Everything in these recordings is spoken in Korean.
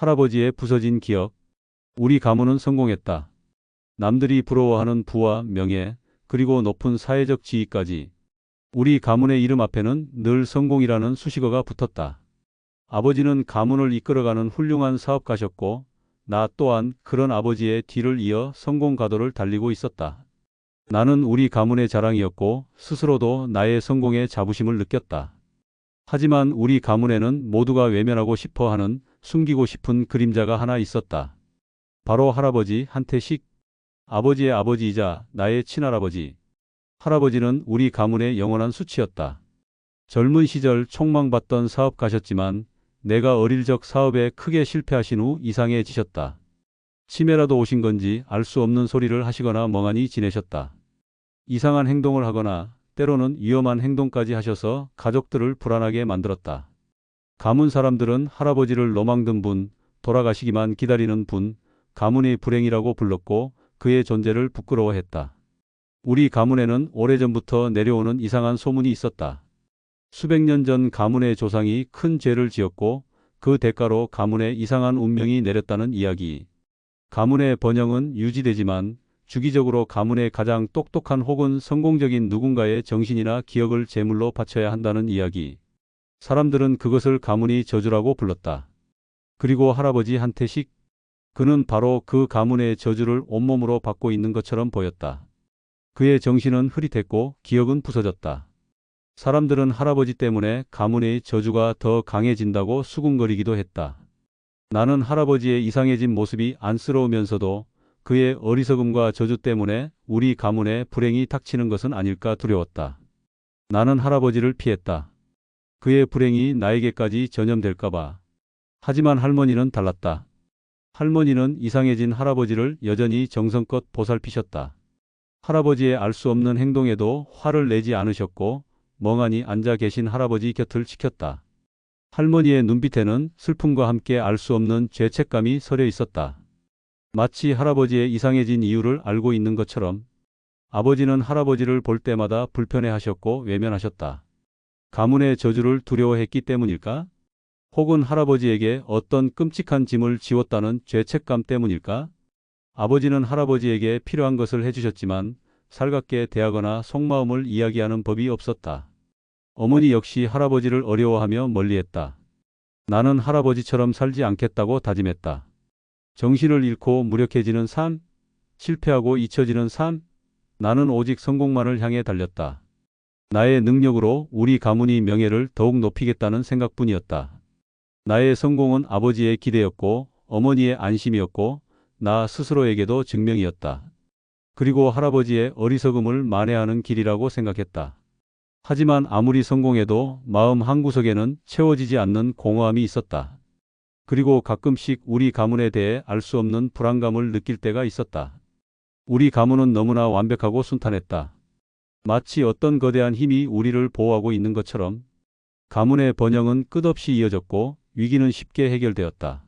할아버지의 부서진 기억. 우리 가문은 성공했다. 남들이 부러워하는 부와 명예, 그리고 높은 사회적 지위까지. 우리 가문의 이름 앞에는 늘 성공이라는 수식어가 붙었다. 아버지는 가문을 이끌어가는 훌륭한 사업가셨고, 나 또한 그런 아버지의 뒤를 이어 성공 가도를 달리고 있었다. 나는 우리 가문의 자랑이었고, 스스로도 나의 성공에 자부심을 느꼈다. 하지만 우리 가문에는 모두가 외면하고 싶어 하는 숨기고 싶은 그림자가 하나 있었다. 바로 할아버지 한태식. 아버지의 아버지이자 나의 친할아버지. 할아버지는 우리 가문의 영원한 수치였다. 젊은 시절 촉망받던 사업가셨지만 내가 어릴 적 사업에 크게 실패하신 후 이상해지셨다. 치매라도 오신 건지 알 수 없는 소리를 하시거나 멍하니 지내셨다. 이상한 행동을 하거나 때로는 위험한 행동까지 하셔서 가족들을 불안하게 만들었다. 가문 사람들은 할아버지를 로망든 분, 돌아가시기만 기다리는 분, 가문의 불행이라고 불렀고 그의 존재를 부끄러워했다. 우리 가문에는 오래전부터 내려오는 이상한 소문이 있었다. 수백 년 전 가문의 조상이 큰 죄를 지었고 그 대가로 가문에 이상한 운명이 내렸다는 이야기. 가문의 번영은 유지되지만 주기적으로 가문의 가장 똑똑한 혹은 성공적인 누군가의 정신이나 기억을 제물로 바쳐야 한다는 이야기. 사람들은 그것을 가문이 저주라고 불렀다. 그리고 할아버지 한태식. 그는 바로 그 가문의 저주를 온몸으로 받고 있는 것처럼 보였다. 그의 정신은 흐릿했고 기억은 부서졌다. 사람들은 할아버지 때문에 가문의 저주가 더 강해진다고 수군거리기도 했다. 나는 할아버지의 이상해진 모습이 안쓰러우면서도 그의 어리석음과 저주 때문에 우리 가문에 불행이 닥치는 것은 아닐까 두려웠다. 나는 할아버지를 피했다. 그의 불행이 나에게까지 전염될까봐. 하지만 할머니는 달랐다. 할머니는 이상해진 할아버지를 여전히 정성껏 보살피셨다. 할아버지의 알 수 없는 행동에도 화를 내지 않으셨고 멍하니 앉아 계신 할아버지 곁을 지켰다. 할머니의 눈빛에는 슬픔과 함께 알 수 없는 죄책감이 서려 있었다. 마치 할아버지의 이상해진 이유를 알고 있는 것처럼 아버지는 할아버지를 볼 때마다 불편해하셨고 외면하셨다. 가문의 저주를 두려워했기 때문일까? 혹은 할아버지에게 어떤 끔찍한 짐을 지웠다는 죄책감 때문일까? 아버지는 할아버지에게 필요한 것을 해주셨지만 살갑게 대하거나 속마음을 이야기하는 법이 없었다. 어머니 역시 할아버지를 어려워하며 멀리했다. 나는 할아버지처럼 살지 않겠다고 다짐했다. 정신을 잃고 무력해지는 삶, 실패하고 잊혀지는 삶, 나는 오직 성공만을 향해 달렸다. 나의 능력으로 우리 가문이 명예를 더욱 높이겠다는 생각뿐이었다. 나의 성공은 아버지의 기대였고 어머니의 안심이었고 나 스스로에게도 증명이었다. 그리고 할아버지의 어리석음을 만회하는 길이라고 생각했다. 하지만 아무리 성공해도 마음 한구석에는 채워지지 않는 공허함이 있었다. 그리고 가끔씩 우리 가문에 대해 알 수 없는 불안감을 느낄 때가 있었다. 우리 가문은 너무나 완벽하고 순탄했다. 마치 어떤 거대한 힘이 우리를 보호하고 있는 것처럼 가문의 번영은 끝없이 이어졌고 위기는 쉽게 해결되었다.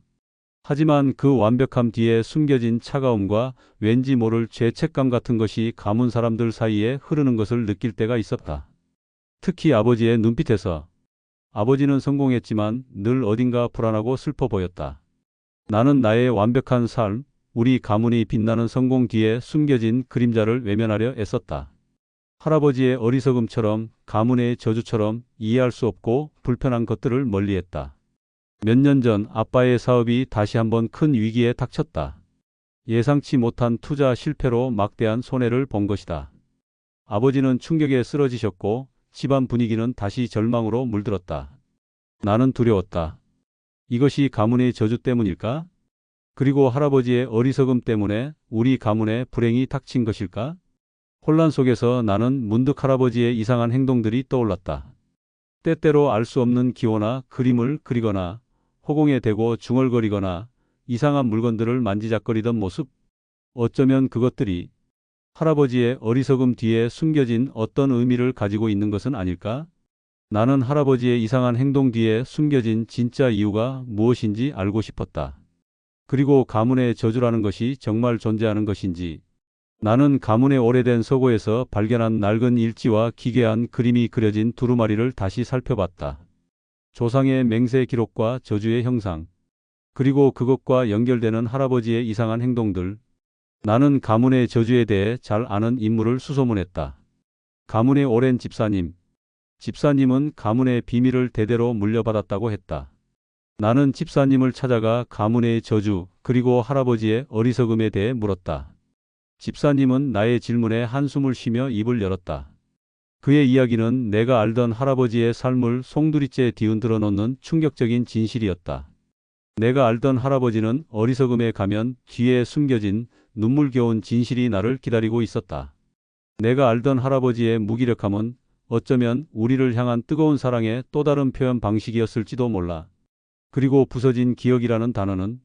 하지만 그 완벽함 뒤에 숨겨진 차가움과 왠지 모를 죄책감 같은 것이 가문 사람들 사이에 흐르는 것을 느낄 때가 있었다. 특히 아버지의 눈빛에서 아버지는 성공했지만 늘 어딘가 불안하고 슬퍼 보였다. 나는 나의 완벽한 삶, 우리 가문이 빛나는 성공 뒤에 숨겨진 그림자를 외면하려 애썼다. 할아버지의 어리석음처럼 가문의 저주처럼 이해할 수 없고 불편한 것들을 멀리했다. 몇 년 전 아빠의 사업이 다시 한번 큰 위기에 닥쳤다. 예상치 못한 투자 실패로 막대한 손해를 본 것이다. 아버지는 충격에 쓰러지셨고 집안 분위기는 다시 절망으로 물들었다. 나는 두려웠다. 이것이 가문의 저주 때문일까? 그리고 할아버지의 어리석음 때문에 우리 가문에 불행이 닥친 것일까? 혼란 속에서 나는 문득 할아버지의 이상한 행동들이 떠올랐다. 때때로 알 수 없는 기호나 그림을 그리거나 허공에 대고 중얼거리거나 이상한 물건들을 만지작거리던 모습. 어쩌면 그것들이 할아버지의 어리석음 뒤에 숨겨진 어떤 의미를 가지고 있는 것은 아닐까? 나는 할아버지의 이상한 행동 뒤에 숨겨진 진짜 이유가 무엇인지 알고 싶었다. 그리고 가문의 저주라는 것이 정말 존재하는 것인지, 나는 가문의 오래된 서고에서 발견한 낡은 일지와 기괴한 그림이 그려진 두루마리를 다시 살펴봤다. 조상의 맹세 기록과 저주의 형상. 그리고 그것과 연결되는 할아버지의 이상한 행동들. 나는 가문의 저주에 대해 잘 아는 인물을 수소문했다. 가문의 오랜 집사님. 집사님은 가문의 비밀을 대대로 물려받았다고 했다. 나는 집사님을 찾아가 가문의 저주 그리고 할아버지의 어리석음에 대해 물었다. 집사님은 나의 질문에 한숨을 쉬며 입을 열었다. 그의 이야기는 내가 알던 할아버지의 삶을 송두리째 뒤흔들어 놓는 충격적인 진실이었다. 내가 알던 할아버지는 어리석음에 가면 뒤에 숨겨진 눈물겨운 진실이 나를 기다리고 있었다. 내가 알던 할아버지의 무기력함은 어쩌면 우리를 향한 뜨거운 사랑의 또 다른 표현 방식이었을지도 몰라. 그리고 부서진 기억이라는 단어는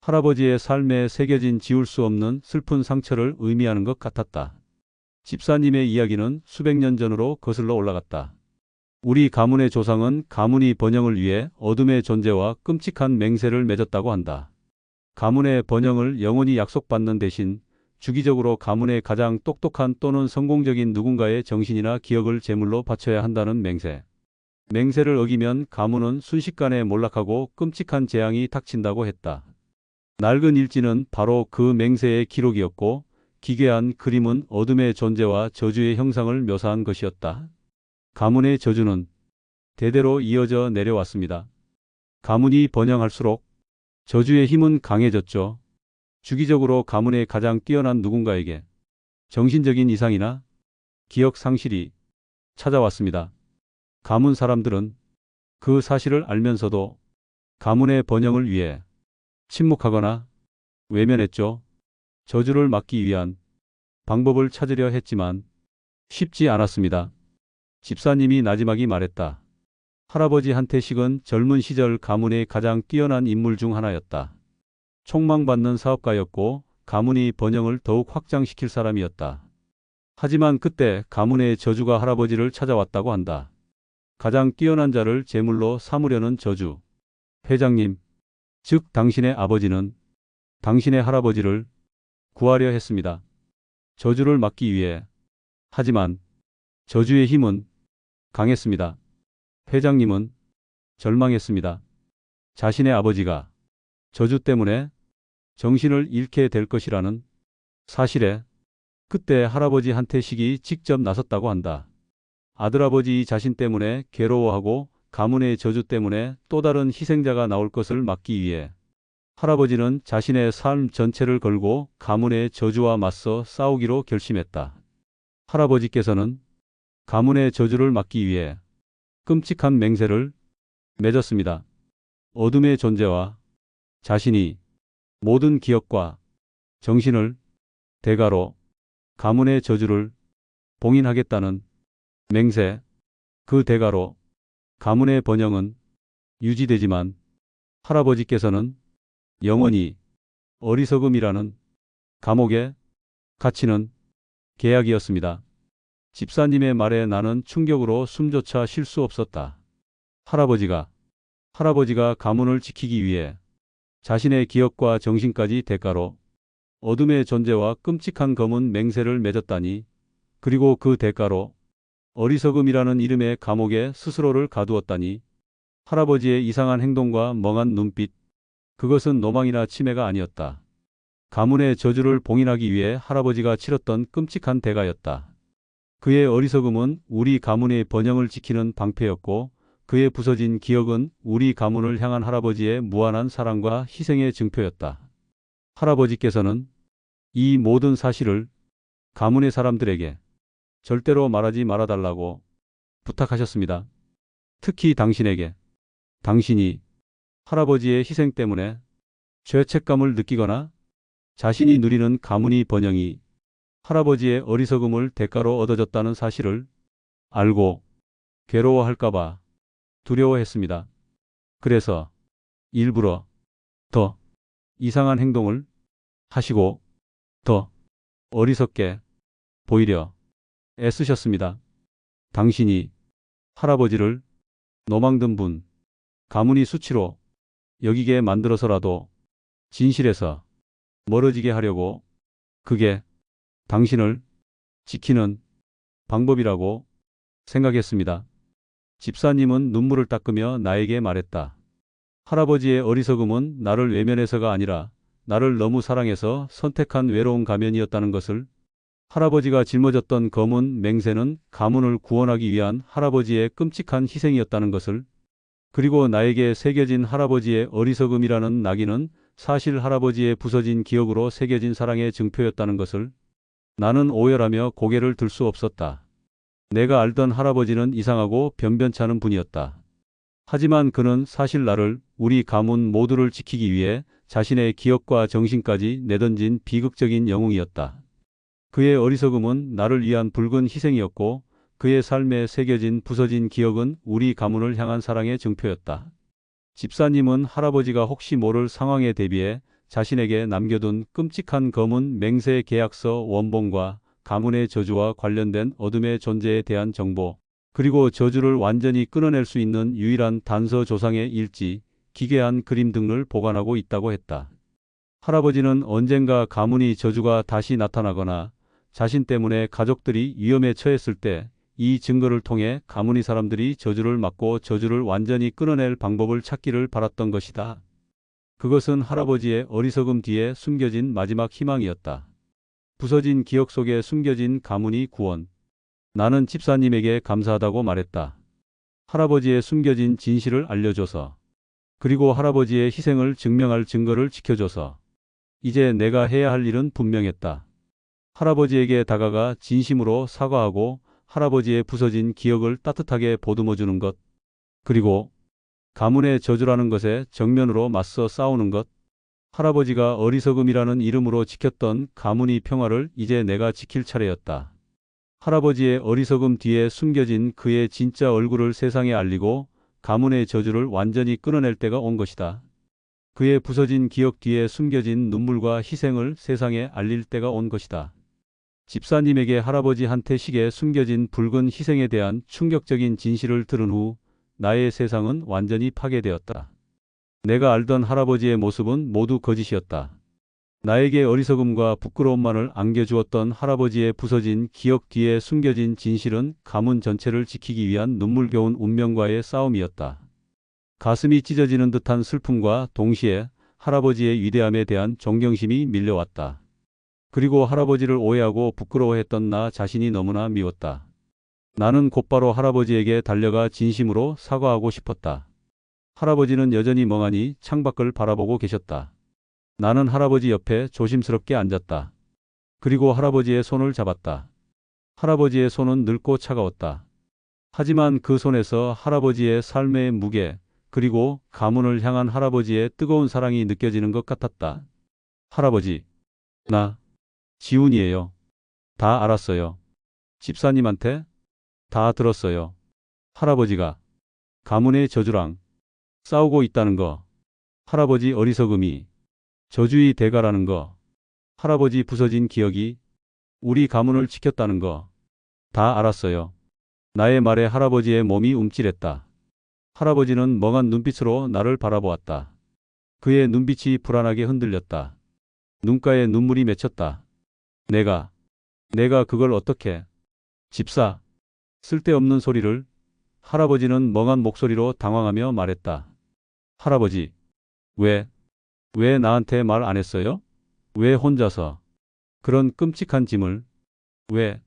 할아버지의 삶에 새겨진 지울 수 없는 슬픈 상처를 의미하는 것 같았다. 집사님의 이야기는 수백 년 전으로 거슬러 올라갔다. 우리 가문의 조상은 가문이 번영을 위해 어둠의 존재와 끔찍한 맹세를 맺었다고 한다. 가문의 번영을 영원히 약속받는 대신 주기적으로 가문의 가장 똑똑한 또는 성공적인 누군가의 정신이나 기억을 제물로 바쳐야 한다는 맹세. 맹세를 어기면 가문은 순식간에 몰락하고 끔찍한 재앙이 닥친다고 했다. 낡은 일지는 바로 그 맹세의 기록이었고 기괴한 그림은 어둠의 존재와 저주의 형상을 묘사한 것이었다. 가문의 저주는 대대로 이어져 내려왔습니다. 가문이 번영할수록 저주의 힘은 강해졌죠. 주기적으로 가문의 가장 뛰어난 누군가에게 정신적인 이상이나 기억 상실이 찾아왔습니다. 가문 사람들은 그 사실을 알면서도 가문의 번영을 위해 침묵하거나 외면했죠. 저주를 막기 위한 방법을 찾으려 했지만 쉽지 않았습니다. 집사님이 나지막이 말했다. 할아버지 한태식은 젊은 시절 가문의 가장 뛰어난 인물 중 하나였다. 촉망받는 사업가였고 가문이 번영을 더욱 확장시킬 사람이었다. 하지만 그때 가문의 저주가 할아버지를 찾아왔다고 한다. 가장 뛰어난 자를 제물로 삼으려는 저주. 회장님, 즉 당신의 아버지는 당신의 할아버지를 구하려 했습니다. 저주를 막기 위해. 하지만 저주의 힘은 강했습니다. 회장님은 절망했습니다. 자신의 아버지가 저주 때문에 정신을 잃게 될 것이라는 사실에 그때 할아버지 한태식이 직접 나섰다고 한다. 아들아버지 자신 때문에 괴로워하고 가문의 저주 때문에 또 다른 희생자가 나올 것을 막기 위해 할아버지는 자신의 삶 전체를 걸고 가문의 저주와 맞서 싸우기로 결심했다. 할아버지께서는 가문의 저주를 막기 위해 끔찍한 맹세를 맺었습니다. 어둠의 존재와 자신이 모든 기억과 정신을 대가로 가문의 저주를 봉인하겠다는 맹세, 그 대가로 가문의 번영은 유지되지만 할아버지께서는 영원히 어리석음이라는 감옥에 갇히는 계약이었습니다. 집사님의 말에 나는 충격으로 숨조차 쉴 수 없었다. 할아버지가, 할아버지가 가문을 지키기 위해 자신의 기억과 정신까지 대가로 어둠의 존재와 끔찍한 검은 맹세를 맺었다니, 그리고 그 대가로 어리석음이라는 이름의 감옥에 스스로를 가두었다니, 할아버지의 이상한 행동과 멍한 눈빛, 그것은 노망이나 치매가 아니었다. 가문의 저주를 봉인하기 위해 할아버지가 치렀던 끔찍한 대가였다. 그의 어리석음은 우리 가문의 번영을 지키는 방패였고 그의 부서진 기억은 우리 가문을 향한 할아버지의 무한한 사랑과 희생의 증표였다. 할아버지께서는 이 모든 사실을 가문의 사람들에게 절대로 말하지 말아달라고 부탁하셨습니다. 특히 당신에게. 당신이 할아버지의 희생 때문에 죄책감을 느끼거나 자신이 누리는 가문이 번영이 할아버지의 어리석음을 대가로 얻어졌다는 사실을 알고 괴로워할까봐 두려워했습니다. 그래서 일부러 더 이상한 행동을 하시고 더 어리석게 보이려 애쓰셨습니다. 당신이 할아버지를 노망든 분, 가문이 수치로 여기게 만들어서라도 진실에서 멀어지게 하려고 그게 당신을 지키는 방법이라고 생각했습니다. 집사님은 눈물을 닦으며 나에게 말했다. 할아버지의 어리석음은 나를 외면해서가 아니라 나를 너무 사랑해서 선택한 외로운 가면이었다는 것을 할아버지가 짊어졌던 검은 맹세는 가문을 구원하기 위한 할아버지의 끔찍한 희생이었다는 것을 그리고 나에게 새겨진 할아버지의 어리석음이라는 낙인은 사실 할아버지의 부서진 기억으로 새겨진 사랑의 증표였다는 것을 나는 오열하며 고개를 들 수 없었다. 내가 알던 할아버지는 이상하고 변변찮은 분이었다. 하지만 그는 사실 나를 우리 가문 모두를 지키기 위해 자신의 기억과 정신까지 내던진 비극적인 영웅이었다. 그의 어리석음은 나를 위한 붉은 희생이었고 그의 삶에 새겨진 부서진 기억은 우리 가문을 향한 사랑의 증표였다. 집사님은 할아버지가 혹시 모를 상황에 대비해 자신에게 남겨둔 끔찍한 검은 맹세 계약서 원본과 가문의 저주와 관련된 어둠의 존재에 대한 정보, 그리고 저주를 완전히 끊어낼 수 있는 유일한 단서 조상의 일지, 기괴한 그림 등을 보관하고 있다고 했다. 할아버지는 언젠가 가문이 저주가 다시 나타나거나 자신 때문에 가족들이 위험에 처했을 때 이 증거를 통해 가문이 사람들이 저주를 막고 저주를 완전히 끊어낼 방법을 찾기를 바랐던 것이다. 그것은 할아버지의 어리석음 뒤에 숨겨진 마지막 희망이었다. 부서진 기억 속에 숨겨진 가문이 구원. 나는 집사님에게 감사하다고 말했다. 할아버지의 숨겨진 진실을 알려줘서. 그리고 할아버지의 희생을 증명할 증거를 지켜줘서. 이제 내가 해야 할 일은 분명했다. 할아버지에게 다가가 진심으로 사과하고 할아버지의 부서진 기억을 따뜻하게 보듬어 주는 것. 그리고 가문의 저주라는 것에 정면으로 맞서 싸우는 것. 할아버지가 어리석음이라는 이름으로 지켰던 가문이 평화를 이제 내가 지킬 차례였다. 할아버지의 어리석음 뒤에 숨겨진 그의 진짜 얼굴을 세상에 알리고 가문의 저주를 완전히 끊어낼 때가 온 것이다. 그의 부서진 기억 뒤에 숨겨진 눈물과 희생을 세상에 알릴 때가 온 것이다. 집사님에게 할아버지한테 식에 숨겨진 붉은 희생에 대한 충격적인 진실을 들은 후 나의 세상은 완전히 파괴되었다. 내가 알던 할아버지의 모습은 모두 거짓이었다. 나에게 어리석음과 부끄러움만을 안겨주었던 할아버지의 부서진 기억 뒤에 숨겨진 진실은 가문 전체를 지키기 위한 눈물겨운 운명과의 싸움이었다. 가슴이 찢어지는 듯한 슬픔과 동시에 할아버지의 위대함에 대한 존경심이 밀려왔다. 그리고 할아버지를 오해하고 부끄러워했던 나 자신이 너무나 미웠다. 나는 곧바로 할아버지에게 달려가 진심으로 사과하고 싶었다. 할아버지는 여전히 멍하니 창밖을 바라보고 계셨다. 나는 할아버지 옆에 조심스럽게 앉았다. 그리고 할아버지의 손을 잡았다. 할아버지의 손은 늙고 차가웠다. 하지만 그 손에서 할아버지의 삶의 무게, 그리고 가문을 향한 할아버지의 뜨거운 사랑이 느껴지는 것 같았다. 할아버지, 나 지훈이에요. 다 알았어요. 집사님한테 다 들었어요. 할아버지가 가문의 저주랑 싸우고 있다는 거. 할아버지 어리석음이 저주의 대가라는 거. 할아버지 부서진 기억이 우리 가문을 지켰다는 거. 다 알았어요. 나의 말에 할아버지의 몸이 움찔했다. 할아버지는 멍한 눈빛으로 나를 바라보았다. 그의 눈빛이 불안하게 흔들렸다. 눈가에 눈물이 맺혔다. 내가, 내가 그걸 어떻게, 집사, 쓸데없는 소리를, 할아버지는 멍한 목소리로 당황하며 말했다. 할아버지, 왜, 왜 나한테 말 안 했어요? 왜 혼자서, 그런 끔찍한 짐을, 왜,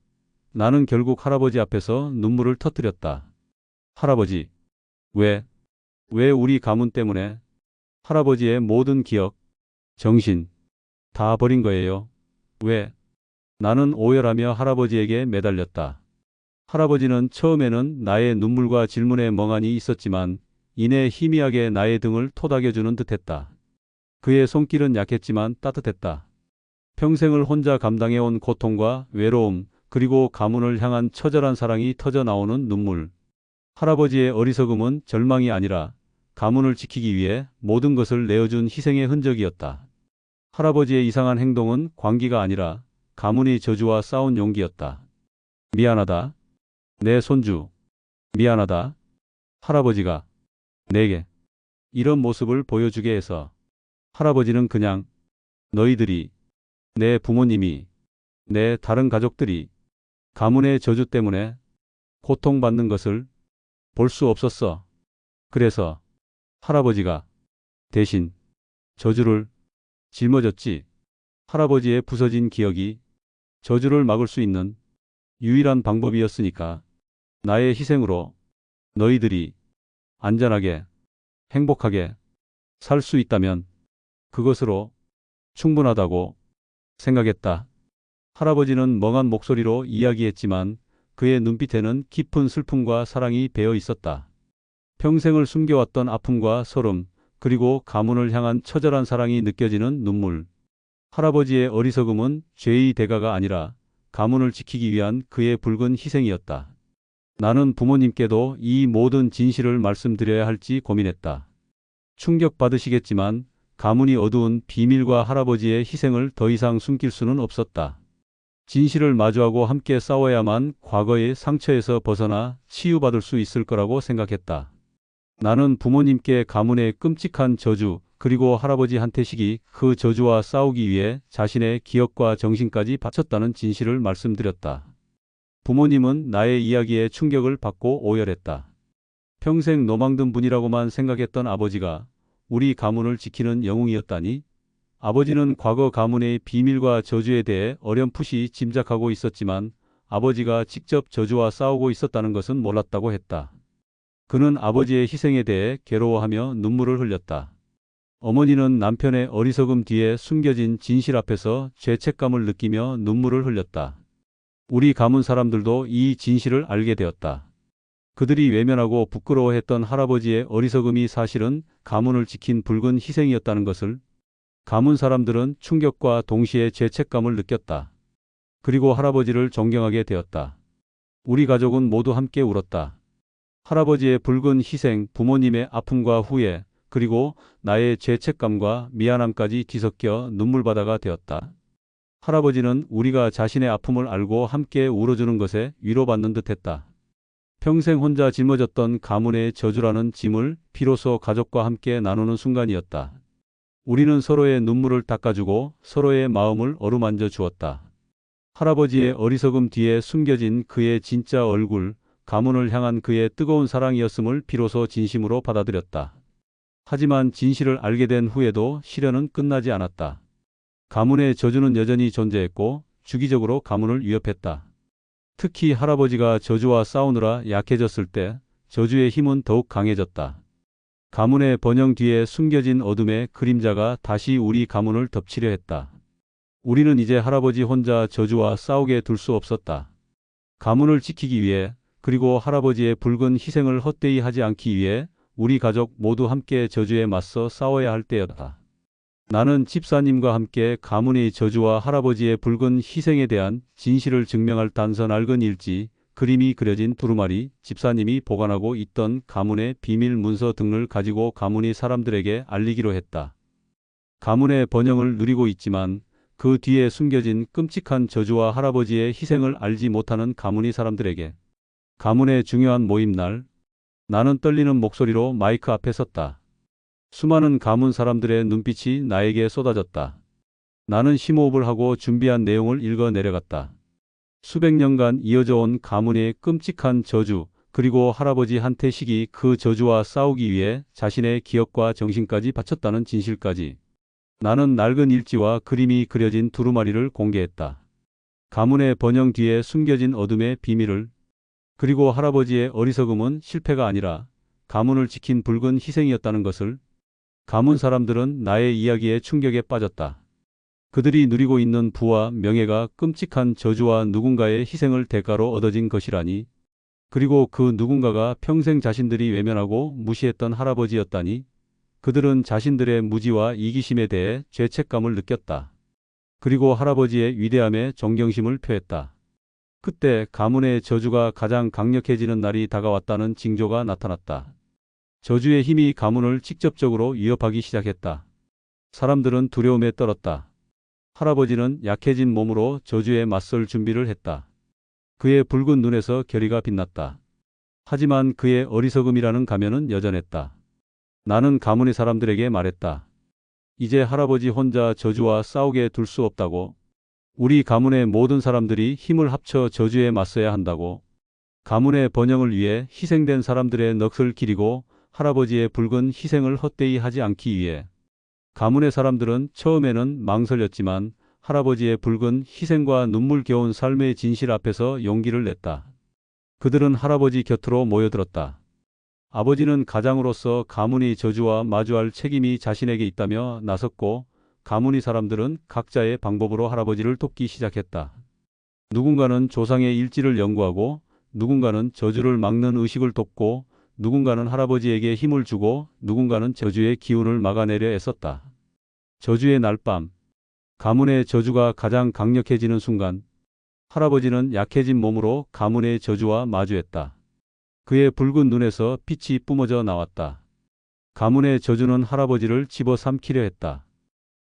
나는 결국 할아버지 앞에서 눈물을 터뜨렸다. 할아버지, 왜, 왜 우리 가문 때문에 할아버지의 모든 기억, 정신, 다 버린 거예요? 왜? 나는 오열하며 할아버지에게 매달렸다. 할아버지는 처음에는 나의 눈물과 질문에 멍하니 있었지만 이내 희미하게 나의 등을 토닥여주는 듯했다. 그의 손길은 약했지만 따뜻했다. 평생을 혼자 감당해온 고통과 외로움, 그리고 가문을 향한 처절한 사랑이 터져 나오는 눈물. 할아버지의 어리석음은 절망이 아니라 가문을 지키기 위해 모든 것을 내어준 희생의 흔적이었다. 할아버지의 이상한 행동은 광기가 아니라 가문이 저주와 싸운 용기였다. 미안하다. 내 손주. 미안하다. 할아버지가 내게 이런 모습을 보여주게 해서 할아버지는 그냥 너희들이 내 부모님이 내 다른 가족들이 가문의 저주 때문에 고통받는 것을 볼 수 없었어. 그래서 할아버지가 대신 저주를 짊어졌지. 할아버지의 부서진 기억이 저주를 막을 수 있는 유일한 방법이었으니까 나의 희생으로 너희들이 안전하게 행복하게 살 수 있다면 그것으로 충분하다고 생각했다. 할아버지는 멍한 목소리로 이야기했지만 그의 눈빛에는 깊은 슬픔과 사랑이 배어 있었다. 평생을 숨겨왔던 아픔과 소름, 그리고 가문을 향한 처절한 사랑이 느껴지는 눈물. 할아버지의 어리석음은 죄의 대가가 아니라 가문을 지키기 위한 그의 붉은 희생이었다. 나는 부모님께도 이 모든 진실을 말씀드려야 할지 고민했다. 충격받으시겠지만 가문이 어두운 비밀과 할아버지의 희생을 더 이상 숨길 수는 없었다. 진실을 마주하고 함께 싸워야만 과거의 상처에서 벗어나 치유받을 수 있을 거라고 생각했다. 나는 부모님께 가문의 끔찍한 저주, 그리고 할아버지 한태식이 그 저주와 싸우기 위해 자신의 기억과 정신까지 바쳤다는 진실을 말씀드렸다. 부모님은 나의 이야기에 충격을 받고 오열했다. 평생 노망든 분이라고만 생각했던 아버지가 우리 가문을 지키는 영웅이었다니? 아버지는 과거 가문의 비밀과 저주에 대해 어렴풋이 짐작하고 있었지만 아버지가 직접 저주와 싸우고 있었다는 것은 몰랐다고 했다. 그는 아버지의 희생에 대해 괴로워하며 눈물을 흘렸다. 어머니는 남편의 어리석음 뒤에 숨겨진 진실 앞에서 죄책감을 느끼며 눈물을 흘렸다. 우리 가문 사람들도 이 진실을 알게 되었다. 그들이 외면하고 부끄러워했던 할아버지의 어리석음이 사실은 가문을 지킨 붉은 희생이었다는 것을 가문 사람들은 충격과 동시에 죄책감을 느꼈다. 그리고 할아버지를 존경하게 되었다. 우리 가족은 모두 함께 울었다. 할아버지의 붉은 희생, 부모님의 아픔과 후회, 그리고 나의 죄책감과 미안함까지 뒤섞여 눈물바다가 되었다. 할아버지는 우리가 자신의 아픔을 알고 함께 울어주는 것에 위로받는 듯 했다. 평생 혼자 짊어졌던 가문의 저주라는 짐을 비로소 가족과 함께 나누는 순간이었다. 우리는 서로의 눈물을 닦아주고 서로의 마음을 어루만져 주었다. 할아버지의 어리석음 뒤에 숨겨진 그의 진짜 얼굴, 가문을 향한 그의 뜨거운 사랑이었음을 비로소 진심으로 받아들였다. 하지만 진실을 알게 된 후에도 시련은 끝나지 않았다. 가문의 저주는 여전히 존재했고 주기적으로 가문을 위협했다. 특히 할아버지가 저주와 싸우느라 약해졌을 때 저주의 힘은 더욱 강해졌다. 가문의 번영 뒤에 숨겨진 어둠의 그림자가 다시 우리 가문을 덮치려 했다. 우리는 이제 할아버지 혼자 저주와 싸우게 둘 수 없었다. 가문을 지키기 위해 그리고 할아버지의 붉은 희생을 헛되이 하지 않기 위해 우리 가족 모두 함께 저주에 맞서 싸워야 할 때였다. 나는 집사님과 함께 가문의 저주와 할아버지의 붉은 희생에 대한 진실을 증명할 단서 낡은 일지, 그림이 그려진 두루마리, 집사님이 보관하고 있던 가문의 비밀 문서 등을 가지고 가문의 사람들에게 알리기로 했다. 가문의 번영을 누리고 있지만 그 뒤에 숨겨진 끔찍한 저주와 할아버지의 희생을 알지 못하는 가문의 사람들에게 가문의 중요한 모임날 나는 떨리는 목소리로 마이크 앞에 섰다. 수많은 가문 사람들의 눈빛이 나에게 쏟아졌다. 나는 심호흡을 하고 준비한 내용을 읽어 내려갔다. 수백 년간 이어져 온 가문의 끔찍한 저주, 그리고 할아버지 한태식이 그 저주와 싸우기 위해 자신의 기억과 정신까지 바쳤다는 진실까지. 나는 낡은 일지와 그림이 그려진 두루마리를 공개했다. 가문의 번영 뒤에 숨겨진 어둠의 비밀을, 그리고 할아버지의 어리석음은 실패가 아니라 가문을 지킨 붉은 희생이었다는 것을 가문 사람들은 나의 이야기에 충격에 빠졌다. 그들이 누리고 있는 부와 명예가 끔찍한 저주와 누군가의 희생을 대가로 얻어진 것이라니. 그리고 그 누군가가 평생 자신들이 외면하고 무시했던 할아버지였다니. 그들은 자신들의 무지와 이기심에 대해 죄책감을 느꼈다. 그리고 할아버지의 위대함에 존경심을 표했다. 그때 가문의 저주가 가장 강력해지는 날이 다가왔다는 징조가 나타났다. 저주의 힘이 가문을 직접적으로 위협하기 시작했다. 사람들은 두려움에 떨었다. 할아버지는 약해진 몸으로 저주에 맞설 준비를 했다. 그의 붉은 눈에서 결의가 빛났다. 하지만 그의 어리석음이라는 가면은 여전했다. 나는 가문의 사람들에게 말했다. 이제 할아버지 혼자 저주와 싸우게 둘 수 없다고. 우리 가문의 모든 사람들이 힘을 합쳐 저주에 맞서야 한다고. 가문의 번영을 위해 희생된 사람들의 넋을 기리고 할아버지의 붉은 희생을 헛되이 하지 않기 위해 가문의 사람들은 처음에는 망설였지만 할아버지의 붉은 희생과 눈물겨운 삶의 진실 앞에서 용기를 냈다. 그들은 할아버지 곁으로 모여들었다. 아버지는 가장으로서 가문의 저주와 마주할 책임이 자신에게 있다며 나섰고 가문의 사람들은 각자의 방법으로 할아버지를 돕기 시작했다. 누군가는 조상의 일지를 연구하고 누군가는 저주를 막는 의식을 돕고 누군가는 할아버지에게 힘을 주고 누군가는 저주의 기운을 막아내려 애썼다. 저주의 날밤 가문의 저주가 가장 강력해지는 순간 할아버지는 약해진 몸으로 가문의 저주와 마주했다. 그의 붉은 눈에서 빛이 뿜어져 나왔다. 가문의 저주는 할아버지를 집어삼키려 했다.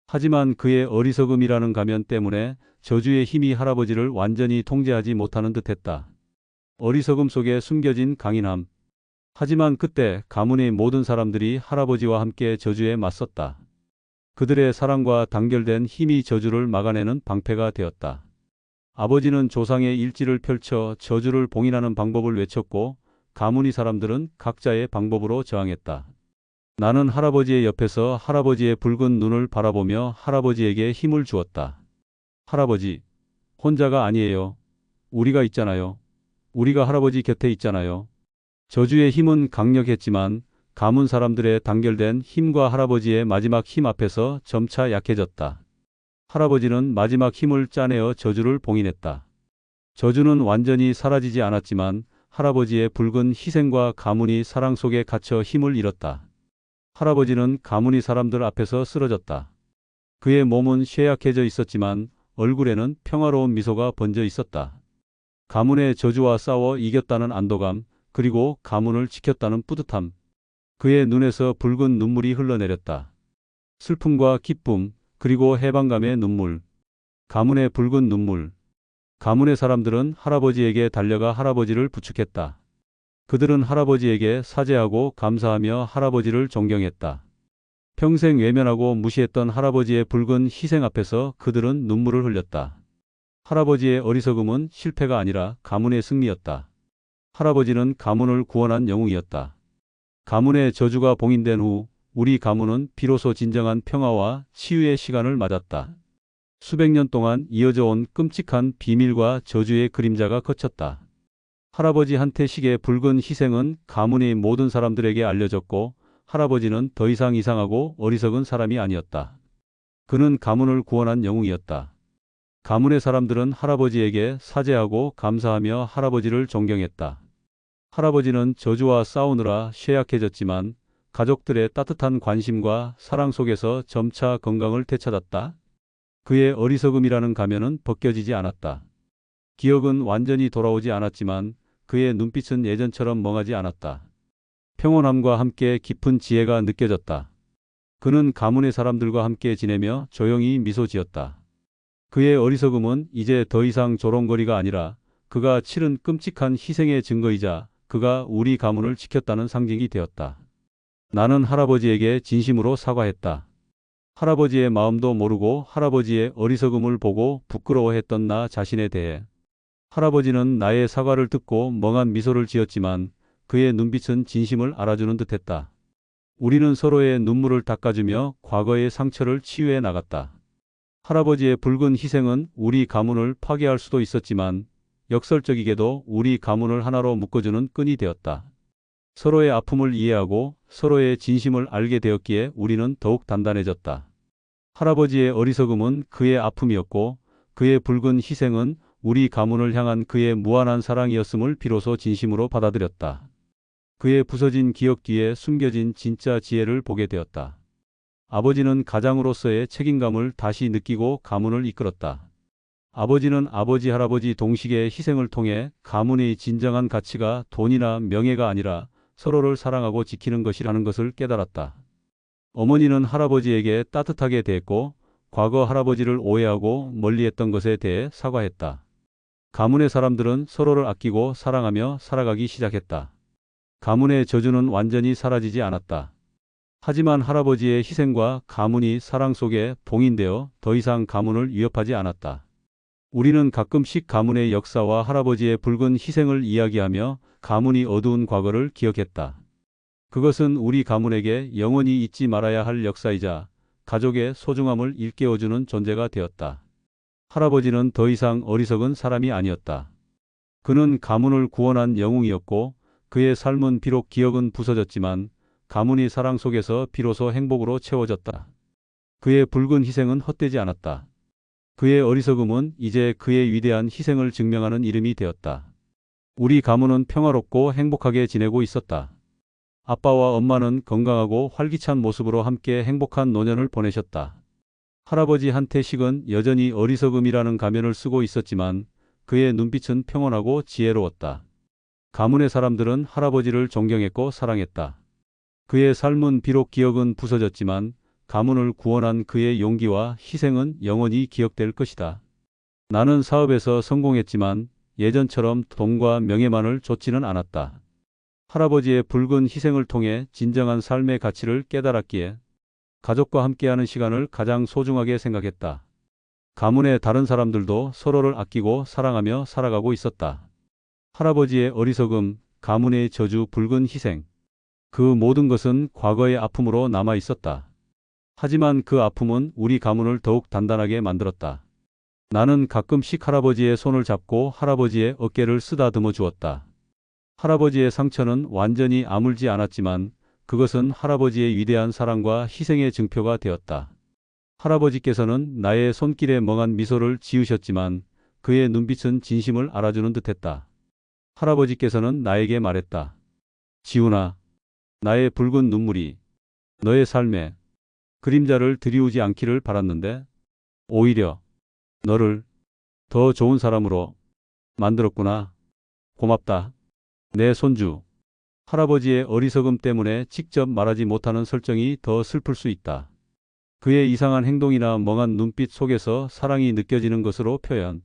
하지만 그의 어리석음이라는 가면 때문에 저주의 힘이 할아버지를 완전히 통제하지 못하는 듯했다. 어리석음 속에 숨겨진 강인함. 하지만 그때 가문의 모든 사람들이 할아버지와 함께 저주에 맞섰다. 그들의 사랑과 단결된 힘이 저주를 막아내는 방패가 되었다. 아버지는 조상의 일지를 펼쳐 저주를 봉인하는 방법을 외쳤고 가문의 사람들은 각자의 방법으로 저항했다. 나는 할아버지의 옆에서 할아버지의 붉은 눈을 바라보며 할아버지에게 힘을 주었다. 할아버지, 혼자가 아니에요. 우리가 있잖아요. 우리가 할아버지 곁에 있잖아요. 저주의 힘은 강력했지만 가문 사람들의 단결된 힘과 할아버지의 마지막 힘 앞에서 점차 약해졌다. 할아버지는 마지막 힘을 짜내어 저주를 봉인했다. 저주는 완전히 사라지지 않았지만 할아버지의 붉은 희생과 가문이 사랑 속에 갇혀 힘을 잃었다. 할아버지는 가문이 사람들 앞에서 쓰러졌다. 그의 몸은 쇠약해져 있었지만 얼굴에는 평화로운 미소가 번져 있었다. 가문의 저주와 싸워 이겼다는 안도감, 그리고 가문을 지켰다는 뿌듯함. 그의 눈에서 붉은 눈물이 흘러내렸다. 슬픔과 기쁨, 그리고 해방감의 눈물. 가문의 붉은 눈물. 가문의 사람들은 할아버지에게 달려가 할아버지를 부축했다. 그들은 할아버지에게 사죄하고 감사하며 할아버지를 존경했다. 평생 외면하고 무시했던 할아버지의 붉은 희생 앞에서 그들은 눈물을 흘렸다. 할아버지의 어리석음은 실패가 아니라 가문의 승리였다. 할아버지는 가문을 구원한 영웅이었다. 가문의 저주가 봉인된 후 우리 가문은 비로소 진정한 평화와 치유의 시간을 맞았다. 수백 년 동안 이어져 온 끔찍한 비밀과 저주의 그림자가 거쳤다. 할아버지 한태식의 붉은 희생은 가문의 모든 사람들에게 알려졌고 할아버지는 더 이상 이상하고 어리석은 사람이 아니었다. 그는 가문을 구원한 영웅이었다. 가문의 사람들은 할아버지에게 사죄하고 감사하며 할아버지를 존경했다. 할아버지는 저주와 싸우느라 쇠약해졌지만 가족들의 따뜻한 관심과 사랑 속에서 점차 건강을 되찾았다. 그의 어리석음이라는 가면은 벗겨지지 않았다. 기억은 완전히 돌아오지 않았지만 그의 눈빛은 예전처럼 멍하지 않았다. 평온함과 함께 깊은 지혜가 느껴졌다. 그는 가문의 사람들과 함께 지내며 조용히 미소 지었다. 그의 어리석음은 이제 더 이상 조롱거리가 아니라 그가 치른 끔찍한 희생의 증거이자 그가 우리 가문을 지켰다는 상징이 되었다. 나는 할아버지에게 진심으로 사과했다. 할아버지의 마음도 모르고 할아버지의 어리석음을 보고 부끄러워했던 나 자신에 대해 할아버지는 나의 사과를 듣고 멍한 미소를 지었지만 그의 눈빛은 진심을 알아주는 듯했다. 우리는 서로의 눈물을 닦아주며 과거의 상처를 치유해 나갔다. 할아버지의 붉은 희생은 우리 가문을 파괴할 수도 있었지만 역설적이게도 우리 가문을 하나로 묶어주는 끈이 되었다. 서로의 아픔을 이해하고 서로의 진심을 알게 되었기에 우리는 더욱 단단해졌다. 할아버지의 어리석음은 그의 아픔이었고 그의 붉은 희생은 우리 가문을 향한 그의 무한한 사랑이었음을 비로소 진심으로 받아들였다. 그의 부서진 기억 뒤에 숨겨진 진짜 지혜를 보게 되었다. 아버지는 가장으로서의 책임감을 다시 느끼고 가문을 이끌었다. 아버지는 아버지 할아버지 동식의 희생을 통해 가문의 진정한 가치가 돈이나 명예가 아니라 서로를 사랑하고 지키는 것이라는 것을 깨달았다. 어머니는 할아버지에게 따뜻하게 대했고 과거 할아버지를 오해하고 멀리했던 것에 대해 사과했다. 가문의 사람들은 서로를 아끼고 사랑하며 살아가기 시작했다. 가문의 저주는 완전히 사라지지 않았다. 하지만 할아버지의 희생과 가문이 사랑 속에 봉인되어 더 이상 가문을 위협하지 않았다. 우리는 가끔씩 가문의 역사와 할아버지의 붉은 희생을 이야기하며 가문이 어두운 과거를 기억했다. 그것은 우리 가문에게 영원히 잊지 말아야 할 역사이자 가족의 소중함을 일깨워주는 존재가 되었다. 할아버지는 더 이상 어리석은 사람이 아니었다. 그는 가문을 구원한 영웅이었고 그의 삶은 비록 기억은 부서졌지만 가문이 사랑 속에서 비로소 행복으로 채워졌다. 그의 붉은 희생은 헛되지 않았다. 그의 어리석음은 이제 그의 위대한 희생을 증명하는 이름이 되었다. 우리 가문은 평화롭고 행복하게 지내고 있었다. 아빠와 엄마는 건강하고 활기찬 모습으로 함께 행복한 노년을 보내셨다. 할아버지 한태식은 여전히 어리석음이라는 가면을 쓰고 있었지만 그의 눈빛은 평온하고 지혜로웠다. 가문의 사람들은 할아버지를 존경했고 사랑했다. 그의 삶은 비록 기억은 부서졌지만 가문을 구원한 그의 용기와 희생은 영원히 기억될 것이다. 나는 사업에서 성공했지만 예전처럼 돈과 명예만을 좇지는 않았다. 할아버지의 붉은 희생을 통해 진정한 삶의 가치를 깨달았기에 가족과 함께하는 시간을 가장 소중하게 생각했다. 가문의 다른 사람들도 서로를 아끼고 사랑하며 살아가고 있었다. 할아버지의 어리석음, 가문의 저주, 붉은 희생. 그 모든 것은 과거의 아픔으로 남아 있었다. 하지만 그 아픔은 우리 가문을 더욱 단단하게 만들었다. 나는 가끔씩 할아버지의 손을 잡고 할아버지의 어깨를 쓰다듬어 주었다. 할아버지의 상처는 완전히 아물지 않았지만 그것은 할아버지의 위대한 사랑과 희생의 증표가 되었다. 할아버지께서는 나의 손길에 멍한 미소를 지으셨지만 그의 눈빛은 진심을 알아주는 듯했다. 할아버지께서는 나에게 말했다. 지훈아, 나의 붉은 눈물이 너의 삶에 그림자를 들이우지 않기를 바랐는데 오히려 너를 더 좋은 사람으로 만들었구나. 고맙다. 내 손주. 할아버지의 어리석음 때문에 직접 말하지 못하는 설정이 더 슬플 수 있다. 그의 이상한 행동이나 멍한 눈빛 속에서 사랑이 느껴지는 것으로 표현.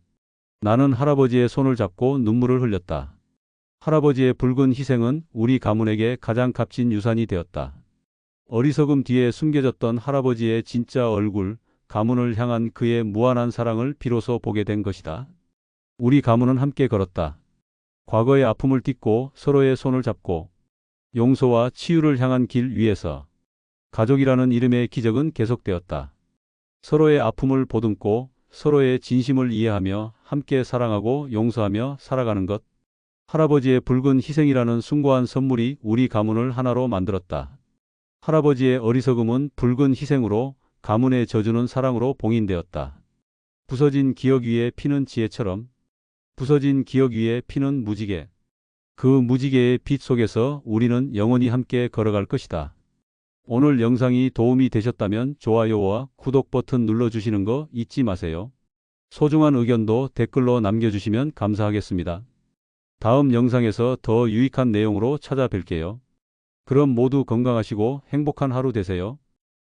나는 할아버지의 손을 잡고 눈물을 흘렸다. 할아버지의 붉은 희생은 우리 가문에게 가장 값진 유산이 되었다. 어리석음 뒤에 숨겨졌던 할아버지의 진짜 얼굴, 가문을 향한 그의 무한한 사랑을 비로소 보게 된 것이다. 우리 가문은 함께 걸었다. 과거의 아픔을 딛고 서로의 손을 잡고 용서와 치유를 향한 길 위에서 가족이라는 이름의 기적은 계속되었다. 서로의 아픔을 보듬고 서로의 진심을 이해하며 함께 사랑하고 용서하며 살아가는 것. 할아버지의 붉은 희생이라는 숭고한 선물이 우리 가문을 하나로 만들었다. 할아버지의 어리석음은 붉은 희생으로 가문의 저주는 사랑으로 봉인되었다. 부서진 기억 위에 피는 지혜처럼 부서진 기억 위에 피는 무지개. 그 무지개의 빛 속에서 우리는 영원히 함께 걸어갈 것이다. 오늘 영상이 도움이 되셨다면 좋아요와 구독 버튼 눌러주시는 거 잊지 마세요. 소중한 의견도 댓글로 남겨주시면 감사하겠습니다. 다음 영상에서 더 유익한 내용으로 찾아뵐게요. 그럼 모두 건강하시고 행복한 하루 되세요.